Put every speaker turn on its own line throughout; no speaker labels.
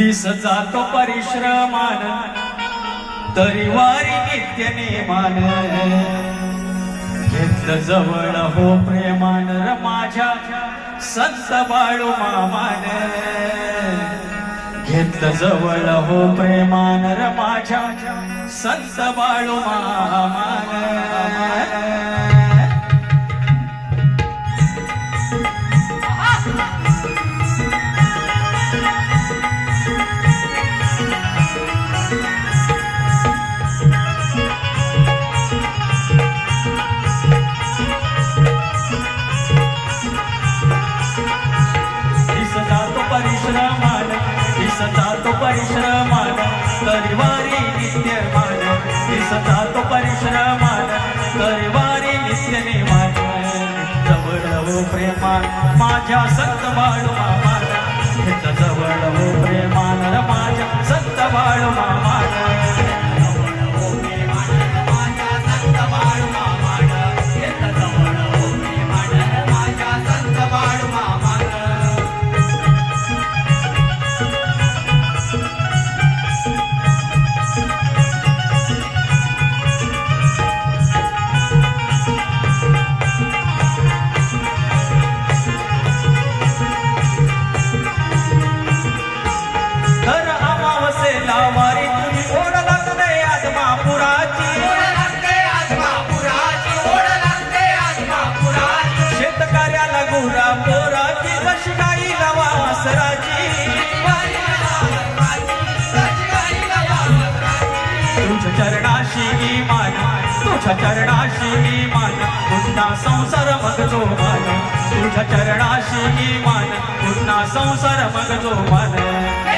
दिस जातो परिश्रमान तरी वारी नित्य नेमान. घेतलं जवळ हो प्रेमान र माझ्या संत बाळू मामान. घेतलं जवळ हो प्रेमान र माझ्या संत बाळू मामान. परिश्रमान तरीवारी नित्यमान दिसता तो परिश्रमान परिवारी नित्य मान जवळ हो प्रेमान माझ्या संत बाळू मामान तुझ्या चरणाशी मी मान पुन्हा संसार मग जो मान. तुझ्या चरणाशी मी मान पुन्हा संसार मग जो मान.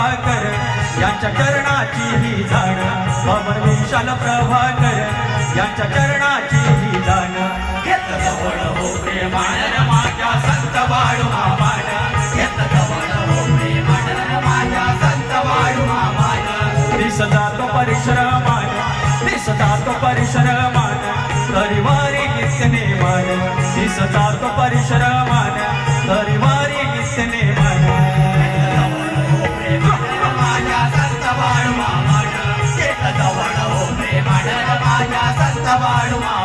प्रभाकर यांच्या चरणाची ही जाण अमर विशाल प्रभाकर यांच्या चरणाची ही जाण घेत जवळ हो प्रेमान माझ्या संत बाळू मामान जवळ हो प्रेमान माझ्या संत बाळू मामान परिश्रमान दिसता तो परिश्रमान. परिवारी नित्य मान दिसता तो परिश्रम
माझ्या संत बाळू मामा